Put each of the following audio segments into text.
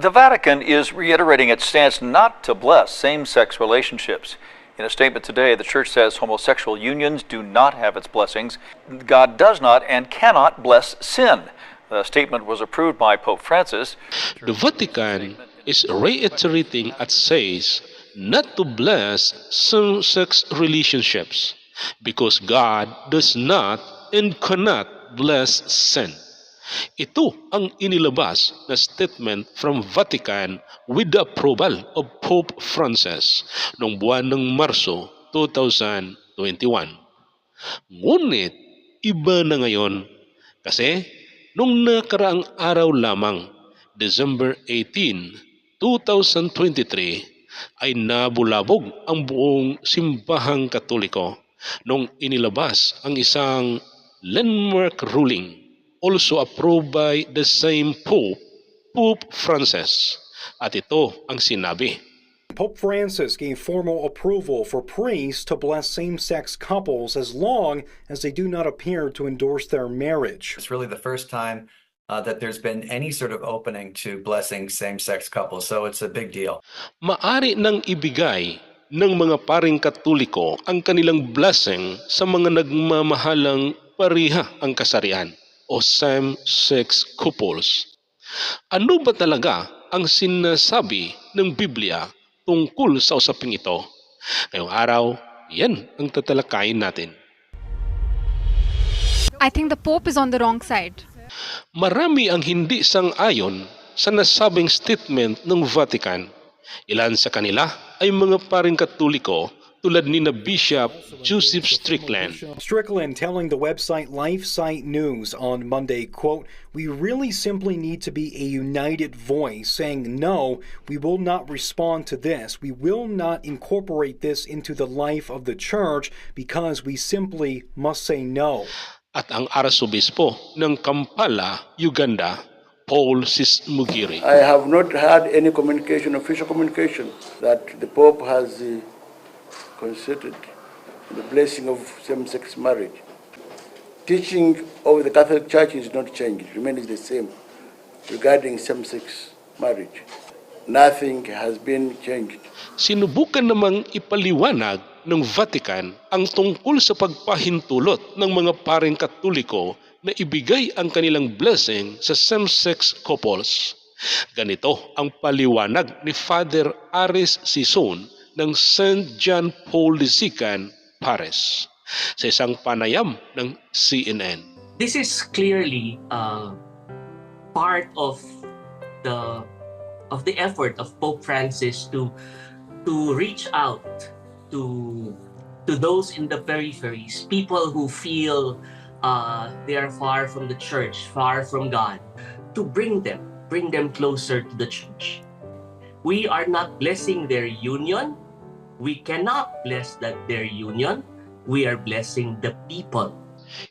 The Vatican is reiterating its stance not to bless same sex relationships. In a statement today, the church says homosexual unions do not have its blessings. God does not and cannot bless sin. The statement was approved by Pope Francis. The Vatican is reiterating and says not to bless same-sex relationships because God does not and cannot bless sin. Ito ang inilabas na statement from Vatican with the approval of Pope Francis noong buwan ng Marso 2021. Ngunit iba na ngayon kasi nung nakaraang araw lamang, December 18, 2023, ay nabulabog ang buong simbahang katoliko nung inilabas ang isang landmark ruling also approved by the same Pope, Pope Francis. At ito ang sinabi. Pope Francis gave formal approval for priests to bless same sex couples as long as they do not appear to endorse their marriage. It's really the first time uh, that there's been any sort of opening to blessing same-sex couples, so it's a big deal. Maari nang ibigay ng mga paring katoliko ang kanilang blessing sa mga nagmamahalang pariha ang kasarian o same-sex couples. Ano ba talaga ang sinasabi ng Biblia tungkol sa usaping ito? Ngayong araw, yan ang tatalakayin natin. I think the Pope is on the wrong side. Marami ang hindi sang-ayon sa nasabing statement ng Vatican. Ilan sa kanila ay mga paring katoliko tulad ni na Bishop Joseph Strickland. Strickland telling the website LifeSite News on Monday, quote, We really simply need to be a united voice saying, no, we will not respond to this. We will not incorporate this into the life of the church because we simply must say no. At ang Arsobispo ng Kampala, Uganda, Paul Sismugiri. I have not had any communication, official communication, that the Pope has uh, considered the blessing of same-sex marriage. Teaching of the Catholic Church is not changed, it remains the same regarding same-sex marriage. Nothing has been changed. Sinubukan namang ipaliwanag ng Vatican ang tungkol sa pagpahintulot ng mga paring katoliko na ibigay ang kanilang blessing sa same-sex couples. Ganito ang paliwanag ni Father Aris Sison ng St. John Paul II Paris sa isang panayam ng CNN. this is clearly uh, part of the of the effort of Pope Francis to to reach out to to those in the peripheries, people who feel uh, they are far from the church, far from God, to bring them, bring them closer to the church. We are not blessing their union. We cannot bless that their union. We are blessing the people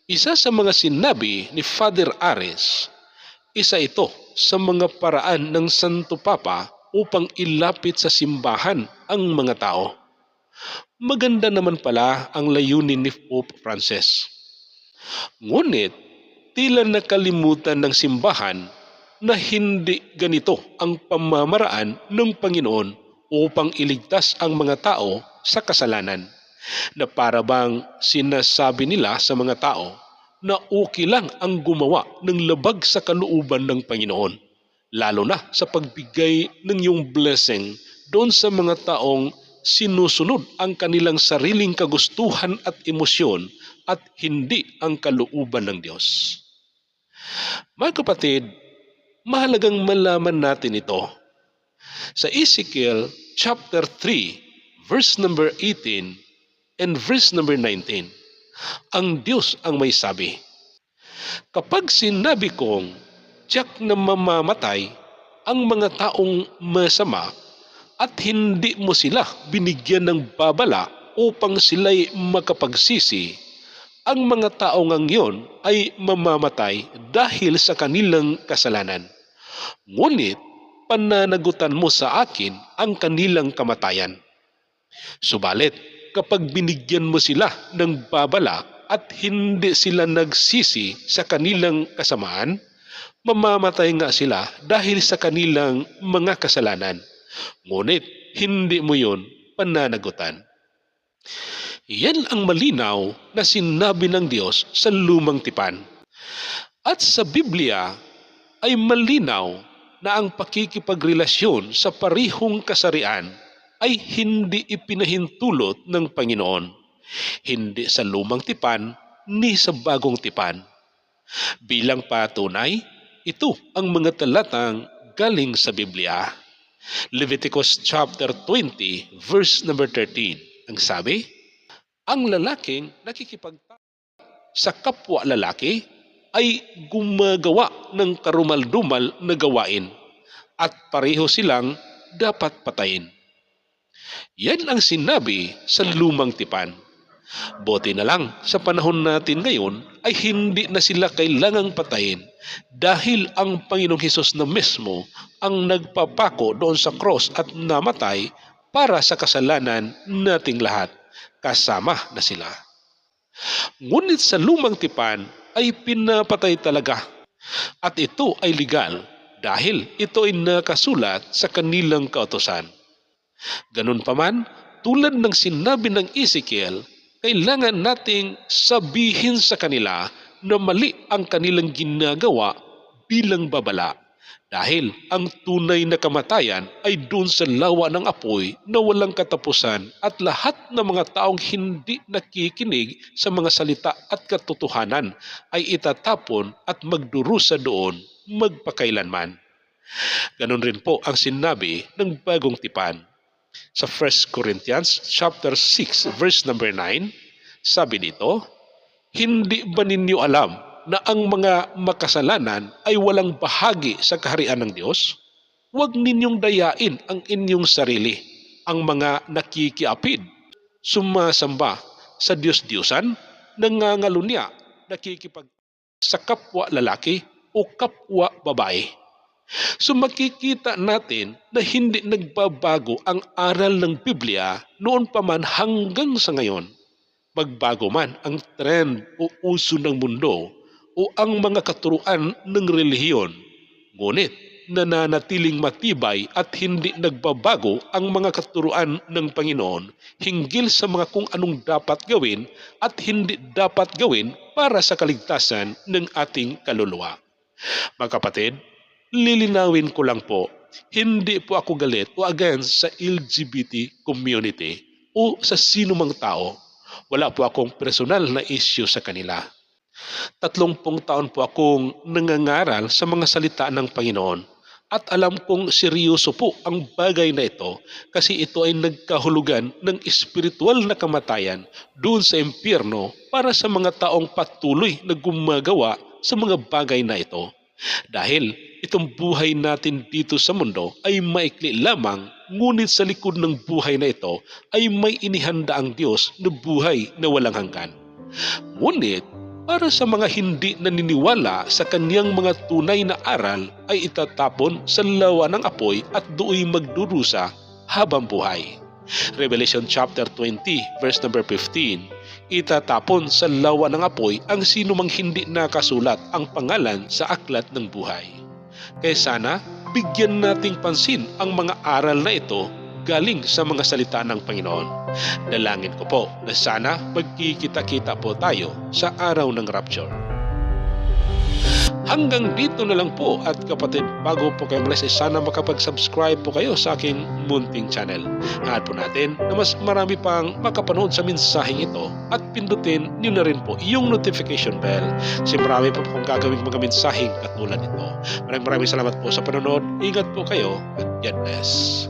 Isa sa mga sinabi ni Father Ares, isa ito sa mga paraan ng Santo Papa upang ilapit sa simbahan ang mga tao. Maganda naman pala ang layunin ni Pope Francis. Ngunit tila nakalimutan ng simbahan na hindi ganito ang pamamaraan ng Panginoon upang iligtas ang mga tao sa kasalanan na para bang sinasabi nila sa mga tao na okay lang ang gumawa ng labag sa kalooban ng Panginoon, lalo na sa pagbigay ng iyong blessing doon sa mga taong sinusunod ang kanilang sariling kagustuhan at emosyon at hindi ang kalooban ng Diyos. Mga kapatid, mahalagang malaman natin ito. Sa Ezekiel chapter 3, verse number 18, and verse number 19, ang Diyos ang may sabi, Kapag sinabi kong tiyak na mamamatay ang mga taong masama at hindi mo sila binigyan ng babala upang sila'y makapagsisi, ang mga tao ngayon ay mamamatay dahil sa kanilang kasalanan. Ngunit pananagutan mo sa akin ang kanilang kamatayan. Subalit, kapag binigyan mo sila ng babala at hindi sila nagsisi sa kanilang kasamaan, Mamamatay nga sila dahil sa kanilang mga kasalanan. Ngunit hindi mo yun pananagutan. Yan ang malinaw na sinabi ng Diyos sa lumang tipan. At sa Biblia ay malinaw na ang pakikipagrelasyon sa parihong kasarian ay hindi ipinahintulot ng Panginoon. Hindi sa lumang tipan ni sa bagong tipan. Bilang patunay, ito ang mga talatang galing sa Biblia. Leviticus chapter 20 verse number 13. Ang sabi, ang lalaking nakikipag sa kapwa lalaki ay gumagawa ng karumal-dumal na gawain at pareho silang dapat patayin. Yan ang sinabi sa lumang tipan. Buti na lang sa panahon natin ngayon ay hindi na sila kailangang patayin dahil ang Panginoong Hesus na mismo ang nagpapako doon sa cross at namatay para sa kasalanan nating lahat. Kasama na sila. Ngunit sa lumang tipan ay pinapatay talaga at ito ay legal dahil ito ay nakasulat sa kanilang kautosan. Ganun pa man, tulad ng sinabi ng Ezekiel, kailangan nating sabihin sa kanila na mali ang kanilang ginagawa bilang babala. Dahil ang tunay na kamatayan ay doon sa lawa ng apoy na walang katapusan at lahat ng mga taong hindi nakikinig sa mga salita at katotohanan ay itatapon at magdurusa doon magpakailanman. Ganon rin po ang sinabi ng bagong tipan. Sa 1 Corinthians chapter 6 verse number 9, sabi dito, Hindi ba ninyo alam na ang mga makasalanan ay walang bahagi sa kaharian ng Diyos? Huwag ninyong dayain ang inyong sarili, ang mga nakikiapid, sumasamba sa Diyos-Diyosan, nangangalunya, nakikipag sa kapwa lalaki o kapwa babae. So makikita natin na hindi nagbabago ang aral ng Biblia noon pa man hanggang sa ngayon. Magbago man ang trend o uso ng mundo o ang mga katuruan ng relihiyon. Ngunit nananatiling matibay at hindi nagbabago ang mga katuruan ng Panginoon hinggil sa mga kung anong dapat gawin at hindi dapat gawin para sa kaligtasan ng ating kaluluwa. Mga kapatid, lilinawin ko lang po, hindi po ako galit o against sa LGBT community o sa sino mang tao. Wala po akong personal na issue sa kanila. Tatlumpong taon po akong nangangaral sa mga salita ng Panginoon at alam kong seryoso po ang bagay na ito kasi ito ay nagkahulugan ng espiritual na kamatayan doon sa impyerno para sa mga taong patuloy na gumagawa sa mga bagay na ito. Dahil itong buhay natin dito sa mundo ay maikli lamang ngunit sa likod ng buhay na ito ay may inihanda ang Diyos na buhay na walang hanggan. Ngunit para sa mga hindi naniniwala sa kanyang mga tunay na aral ay itatapon sa lawa ng apoy at do'y magdurusa habang buhay. Revelation chapter 20 verse number 15 Itatapon sa lawa ng apoy ang sino mang hindi nakasulat ang pangalan sa aklat ng buhay. Kaya sana bigyan nating pansin ang mga aral na ito galing sa mga salita ng Panginoon. Dalangin ko po na sana magkikita-kita po tayo sa araw ng rapture. Hanggang dito na lang po at kapatid, bago po kayo malas, eh, sana makapag-subscribe po kayo sa aking munting channel. Hangat po natin na mas marami pang makapanood sa mensaheng ito at pindutin niyo na rin po yung notification bell kasi marami pa pong gagawing mga mensaheng katulad nito. Maraming maraming salamat po sa panonood. Ingat po kayo at God bless.